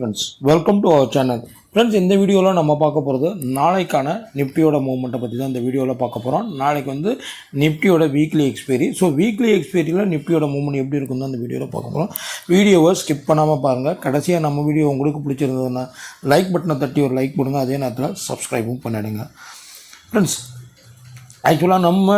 Friends welcome to our channel friends இந்த வீடியோவில் நம்ம பார்க்க போகிறது நாளைக்கான நிஃப்டியோட மூவ்மெண்ட்டை பற்றி தான் இந்த வீடியோவில் பார்க்க போகிறோம் நாளைக்கு வந்து நிஃப்டியோட வீக்லி எக்ஸ்பைரி ஸோ வீக்லி எக்ஸ்பைரியில் நிஃப்டியோட மூவ்மெண்ட் எப்படி இருக்கும் தான் இந்த வீடியோவில் பார்க்க போகிறோம் வீடியோவை ஸ்கிப் பண்ணாமல் பாருங்கள் கடைசியாக நம்ம வீடியோ உங்களுக்கு பிடிச்சிருந்ததுன்னா லைக் பட்டனை தட்டி ஒரு லைக் கொடுங்க அதே நேரத்தில் சப்ஸ்கிரைபும் பண்ணிடுங்க. ஃப்ரெண்ட்ஸ் ஆக்சுவலாக நம்ம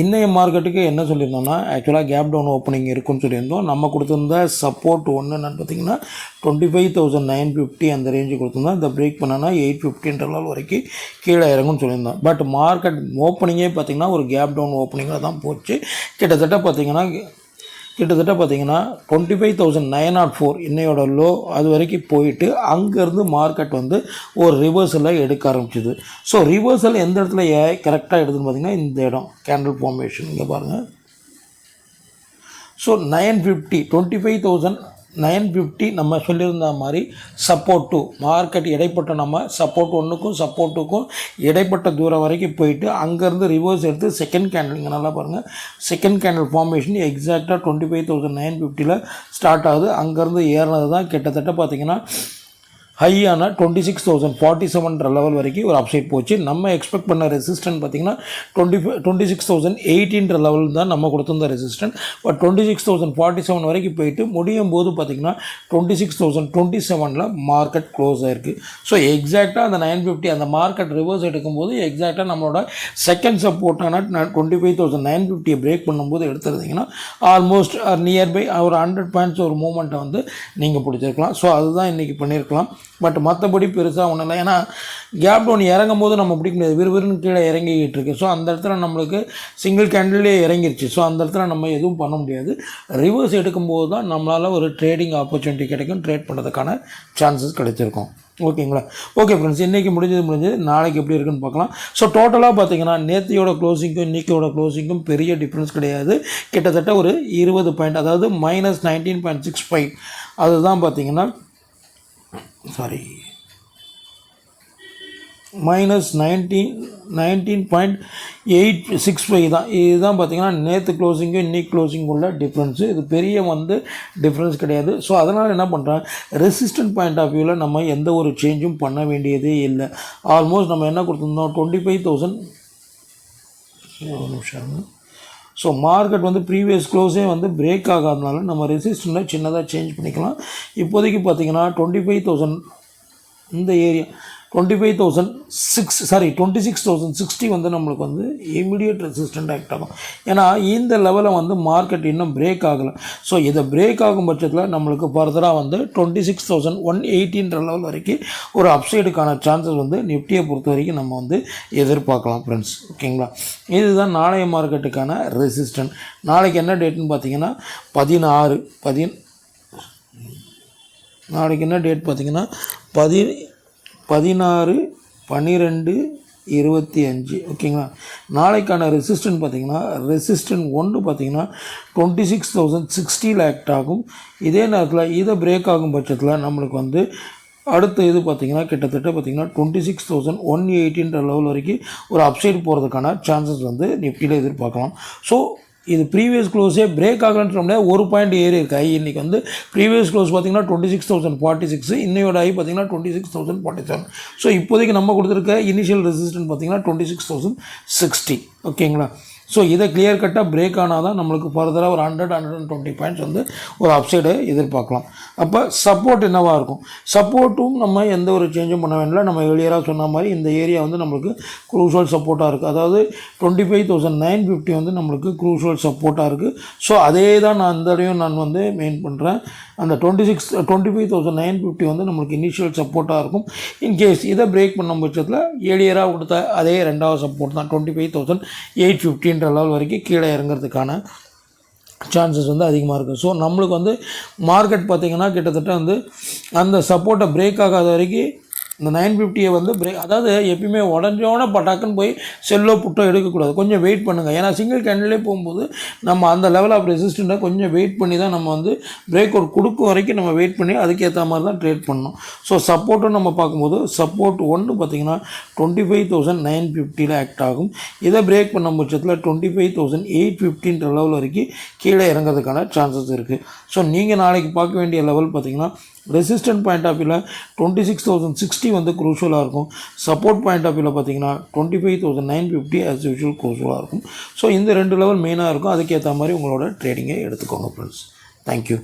இன்றைய மார்க்கெட்டுக்கு என்ன சொல்லியிருந்தோம்னா ஆக்சுவலாக கேப் டவுன் ஓப்பனிங் இருக்குன்னு சொல்லியிருந்தோம். நம்ம கொடுத்துருந்த சப்போர்ட் ஒன்று என்னென்னு பார்த்தீங்கன்னா twenty five thousand nine fifty அந்த ரேஞ்சு கொடுத்துருந்தோம். இந்த பிரேக் பண்ணனா எயிட் ஃபிஃப்டின்ற லெவல் வரைக்கும் கீழே இறங்கும்னு சொல்லியிருந்தோம். பட் மார்க்கெட் ஓப்பனிங்கே பார்த்தீங்கன்னா ஒரு கேப் டவுன் ஓப்பனிங்கில் தான் போச்சு. கிட்டத்தட்ட பார்த்தீங்கன்னா கிட்டத்தட்ட பார்த்தீங்கன்னா twenty five thousand nine naught four இன்னையோட லோ அது வரைக்கும் போயிட்டு அங்கேருந்து மார்க்கெட் வந்து ஒரு ரிவர்ஸில் எடுக்க ஆரம்பிச்சிது. ஸோ ரிவர்சல் எந்த இடத்துல ஏ கரெக்டாக எடுதுன்னு பார்த்தீங்கன்னா இந்த இடம் கேண்டில் ஃபார்மேஷன் இங்கே பாருங்கள் so nine fifty twenty five thousand nine fifty நம்ம சொல்லியிருந்த மாதிரி சப்போர்ட் டூ மார்க்கெட் இடைப்பட்ட நம்ம சப்போர்ட் ஒன்றுக்கும் சப்போர்ட் டூக்கும் இடைப்பட்ட தூரம் வரைக்கும் போயிட்டு அங்கேருந்து ரிவர்ஸ் எடுத்து செகண்ட் கேண்டில் இங்கே நல்லா பாருங்கள் செகண்ட் கேண்டில் ஃபார்மேஷன் எக்ஸாக்டாக டுவெண்ட்டி ஃபைவ் தௌசண்ட் நைன் ஃபிஃப்டியில் ஸ்டார்ட் ஆகுது. அங்கேருந்து ஏறினது தான் கிட்டத்தட்ட பார்த்தீங்கன்னா ஹையான டுவெண்ட்டி சிக்ஸ் தௌசண்ட் ஃபார்ட்டி செவன்ற லெவல் வரைக்கும் ஒரு அப்சைட் போச்சு. நம்ம எக்ஸ்பெக்ட் பண்ண ரெசிஸ்டன்ட் பார்த்தீங்கன்னா டுவெண்ட்டி டுவெண்ட்டி சிக்ஸ் தௌசண்ட் எயிட்டின்ற லெவல் தான் நம்ம கொடுத்துருந்த resistant but twenty six thousand forty seven வரைக்கும் போயிட்டு முடியும் போது பார்த்தீங்கன்னா டுவெண்ட்டி சிக்ஸ் தௌசண்ட் டுவெண்ட்டி செவனில் மார்க்கெட் க்ளோஸ் ஆயிருக்கு ஸோ எக்ஸாக்டாக அந்த நைன் ஃபிஃப்டி அந்த மார்க்கெட் ரிவர்ஸ் எடுக்கும்போது எக்ஸாக்டாக நம்மளோட செகண்ட் சப்போர்ட்டான டுவெண்ட்டி ஃபைவ் தௌசண்ட் நைன் ஃபிஃப்டியை பிரேக் பண்ணும்போது எடுத்துருந்தீங்கன்னா ஆல்மோஸ்ட் நியர்பை ஒரு ஹண்ட்ரட் பாயிண்ட்ஸ் ஒரு மூமெண்ட்டை வந்து நீங்கள் பிடிச்சிருக்கலாம். ஸோ அதுதான் இன்றைக்கி பண்ணியிருக்கலாம். பட் மற்றபடி பெருசாக ஒன்றும் இல்லை ஏன்னா கேப் டவுன் இறங்கும் போது நம்ம பிடிக்க முடியாது. விறுவிறுன்னு கீழே இறங்கிக்கிட்டு இருக்கு ஸோ அந்த இடத்துல நம்மளுக்கு சிங்கிள் கேண்டிலே இறங்கிருச்சு. ஸோ அந்த இடத்துல நம்ம எதுவும் பண்ண முடியாது. ரிவர்ஸ் எடுக்கும்போது தான் நம்மளால் ஒரு ட்ரேடிங் ஆப்பர்ச்சுனிட்டி கிடைக்கும். ட்ரேட் பண்ணுறதுக்கான சான்சஸ் கிடைச்சிருக்கும். ஓகேங்களா ஓகே ஃப்ரெண்ட்ஸ் இன்றைக்கி முடிஞ்சது முடிஞ்சது. நாளைக்கு எப்படி இருக்குன்னு பார்க்கலாம். ஸோ டோட்டலாக பார்த்தீங்கன்னா நேத்தியோட க்ளோசிங்க்கும் இன்றைக்கியோட க்ளோசிங்க்கும் பெரிய டிஃப்ரென்ஸ் கிடையாது. கிட்டத்தட்ட ஒரு இருபது பாயிண்ட் அதாவது minus nineteen point six five அதுதான் பார்த்தீங்கன்னா sorry minus nineteen nineteen point eight six five தான் இதுதான் பார்த்தீங்கன்னா நேற்று க்ளோசிங்கும் இன்னைக்கு க்ளோசிங்கும் உள்ள டிஃப்ரென்ஸு இது பெரிய வந்து டிஃப்ரென்ஸ் கிடையாது. ஸோ அதனால் என்ன பண்ணுறேன் ரெசிஸ்டன்ட் பாயிண்ட் ஆஃப் வியூவில் நம்ம எந்த ஒரு சேஞ்சும் பண்ண வேண்டியதே இல்லை. ஆல்மோஸ்ட் நம்ம என்ன கொடுத்துருந்தோம்? டுவெண்ட்டி ஃபைவ் தௌசண்ட் ஒரு நிமிஷம். ஸோ மார்க்கெட் வந்து ப்ரீவியஸ் க்ளோஸே வந்து பிரேக் ஆகாதனால நம்ம ரெசிஸ்டண்ட்டை சின்னதாக சேஞ்ச் பண்ணிக்கலாம். இப்போதைக்கு பார்த்தீங்கன்னா டுவெண்ட்டி ஃபைவ் தௌசண்ட் இந்த area twenty five thousand six sorry twenty six thousand sixty வந்து நம்மளுக்கு வந்து இமீடியட் ரெசிஸ்டண்ட் ஆக்ட் ஆகும். ஏன்னா இந்த லெவலில் வந்து மார்க்கெட் இன்னும் பிரேக் ஆகலை. ஸோ இதை பிரேக் ஆகும் பட்சத்தில் நம்மளுக்கு ஃபர்தராக வந்து டுவெண்ட்டி சிக்ஸ் தௌசண்ட் ஒன் எயிட்டின்ற லெவல் வரைக்கும் ஒரு அப்சைடுக்கான சான்சஸ் வந்து நிஃப்டியை பொறுத்த வரைக்கும் நம்ம வந்து எதிர்பார்க்கலாம் ஃப்ரெண்ட்ஸ் ஓகேங்களா? இதுதான் நாளைய மார்க்கெட்டுக்கான ரெசிஸ்டன்ட் நாளைக்கு என்ன டேட்னு பார்த்தீங்கன்னா பதினாறு பதின் நாளைக்கு என்ன டேட் பார்த்தீங்கன்னா பதி பதினாறு பன்னிரெண்டு இருபத்தி அஞ்சு ஓகேங்களா? நாளைக்கான ரெசிஸ்டன்ட் பார்த்தீங்கன்னா ரெசிஸ்டன்ட் ஒன்று பார்த்தீங்கன்னா டுவெண்ட்டி சிக்ஸ் தௌசண்ட் சிக்ஸ்டி லேக்ட் ஆகும். இதே நேரத்தில் இதை பிரேக் ஆகும் பட்சத்தில் நம்மளுக்கு வந்து அடுத்த இது பார்த்திங்கன்னா கிட்டத்தட்ட பார்த்தீங்கன்னா டுவெண்ட்டி சிக்ஸ் தௌசண்ட் ஒன் எயிட்டின்ற லெவல் வரைக்கும் ஒரு அப்சைட் போகிறதுக்கான சான்சஸ் வந்து நிஃப்டியில் எதிர்பார்க்கலாம். ஸோ இது ப்ரீவியஸ் க்ளோஸே பிரேக் ஆகலன்னு சொல்ல முடியாது ஒரு பாயிண்ட் ஏறி இருக்குது ஐ இன்றைக்கி வந்து ப்ரீவியஸ் க்ளோஸ் பார்த்தீங்கன்னா twenty six thousand forty six இன்னையோட ஐ பார்த்தீங்கன்னா twenty six thousand forty seven so இப்போதைக்கு நம்ம கொடுத்துருக்க இனிஷியல் ரெசிஸ்டன்ட் பார்த்தீங்கன்னா டுவெண்ட்டி சிக்ஸ் தௌசண்ட் சிக்ஸ்டி ஓகேங்களா ஸோ இதை கிளியர் கட்டாக பிரேக் ஆனால் தான் நம்மளுக்கு ஃபர்தராக ஒரு hundred hundred and twenty points வந்து ஒரு அப்சைடை எதிர்பார்க்கலாம். அப்போ சப்போர்ட் என்னவாக இருக்கும்? சப்போர்ட்டும் நம்ம எந்த ஒரு சேஞ்சும் பண்ண வேண்டிய நம்ம எளியராக சொன்ன மாதிரி இந்த ஏரியா வந்து நம்மளுக்கு குரூஷுவல் சப்போர்ட்டாக இருக்குது அதாவது twenty five thousand nine fifty வந்து நம்மளுக்கு குரூஷுவல் சப்போர்ட்டாக இருக்குது ஸோ அதே தான் நான் அந்த இடையும் நான் வந்து மெயின் பண்ணுறேன் அந்த twenty six twenty five thousand nine fifty வந்து நம்மளுக்கு இனிஷியல் சப்போர்ட்டாக இருக்கும். இன்கேஸ் இதை பிரேக் பண்ணும் பட்சத்தில் ஏழியராக கொடுத்த அதே ரெண்டாவது சப்போர்ட் தான். டுவெண்ட்டி ஃபைவ் தௌசண்ட் எயிட் ஃபிஃப்டின் அப்படின்ற லெவல் வரைக்கும் கீழே இறங்குறதுக்கான சான்சஸ் வந்து அதிகமாக இருக்குது ஸோ நம்மளுக்கு வந்து மார்க்கெட் பார்த்திங்கன்னா கிட்டத்தட்ட வந்து அந்த சப்போர்ட்டை பிரேக் ஆகாத வரைக்கும் இந்த நைன் ஃபிஃப்டியை வந்து பிரேக் அதாவது எப்பயுமே உடஞ்சோன பட்டாக்குன்னு போய் செல்லோ புட்டோ எடுக்கக்கூடாது. கொஞ்சம் வெயிட் பண்ணுங்கள் ஏன்னா சிங்கிள் கேண்டிலே போகும்போது நம்ம அந்த லெவல் ஆஃப் ரெசிஸ்டண்ட்டாக கொஞ்சம் வெயிட் பண்ணி தான் நம்ம வந்து பிரேக் அவுட் கொடுக்கும் வரைக்கும் நம்ம வெயிட் பண்ணி அதுக்கேற்ற மாதிரி தான் ட்ரேட் பண்ணணும். ஸோ சப்போர்ட்டும் நம்ம பார்க்கும்போது சப்போர்ட் ஒன்று பார்த்தீங்கன்னா டுவெண்ட்டி ஃபைவ் தௌசண்ட் நைன் ஃபிஃப்டியில் ஆக்ட் ஆகும். இதை பிரேக் பண்ண பட்சத்தில் டுவெண்ட்டி ஃபைவ் தௌசண்ட் எயிட் ஃபிஃப்டின்ற லெவல் வரைக்கும் கீழே இறங்கிறதுக்கான சான்சஸ் இருக்குது ஸோ நீங்கள் நாளைக்கு பார்க்க வேண்டிய லெவல் பார்த்திங்கன்னா ரெசிஸ்டன்ட் பாயிண்ட் ஆஃப் வியூவில் டுவெண்ட்டி சிக்ஸ் தௌசண்ட் சிக்ஸ்டி வந்து குரூஷுவலாக இருக்கும். சப்போர்ட் பாயிண்ட் ஆஃப் வியூவில் பார்த்தீங்கன்னா twenty five thousand nine fifty as usual குரூஷலாக இருக்கும். ஸோ இந்த ரெண்டு லெவல் மெயினாக இருக்கும். அதுக்கேற்ற மாதிரி உங்களோட ட்ரேடிங்கை எடுத்துக்கோங்க ஃப்ரெண்ட்ஸ் தேங்க்யூ